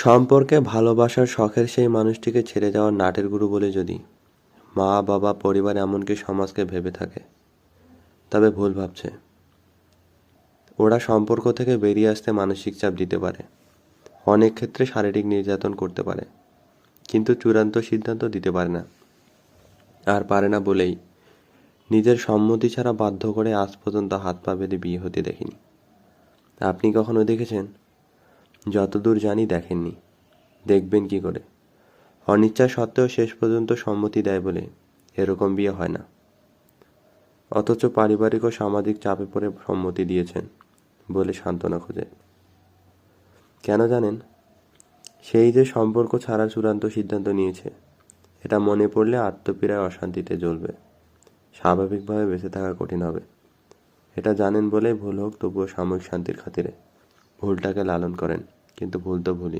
সম্পর্কে ভালোবাসার শখের সেই মানুষটিকে ছেড়ে যাওয়ার নাটের গুরু বলে যদি, মা, বাবা, পরিবার এমনকি সমাজকে ভেবে থাকে। তবে ভুল ভাবছে। ওরা সম্পর্ক থেকে বেরিয়ে আসতে মানসিক চাপ দিতে পারে। অনেক ক্ষেত্রে শারীরিক নির্যাতন করতে পারে। কিন্তু চূড়ান্ত সিদ্ধান্ত দিতে পারে না। আর পারে না বলেই নিজের সম্মতি ছাড়া বাধ্য করে আজ পর্যন্ত হাত পা বেঁধে বিয়ে হতে দেখিনি। আপনি কখনো দেখেছেন? যতদূর জানি দেখেননি। দেখবেন কি করে? অনিচ্ছা সত্ত্বেও শেষ পর্যন্ত সম্মতি দেয় বলে এরকম বিয়ে হয় না। অথচ পারিবারিক ও সামাজিক চাপে পড়ে সম্মতি দিয়েছেন বলে সান্ত্বনা খোঁজে। কেন জানেন? সেই যে সম্পর্ক ছাড়ার চূড়ান্ত সিদ্ধান্ত নিয়েছে, এটা মনে পড়লে আত্মপীড়ায় অশান্তিতে জ্বলবে। স্বাভাবিকভাবে বেঁচে থাকা কঠিন হবে। এটা জানেন বলেই ভুল হোক, তবুও সাময়িক শান্তির খাতিরে ভুলটাকে লালন করেন। কিন্তু ভুল তো ভুলই।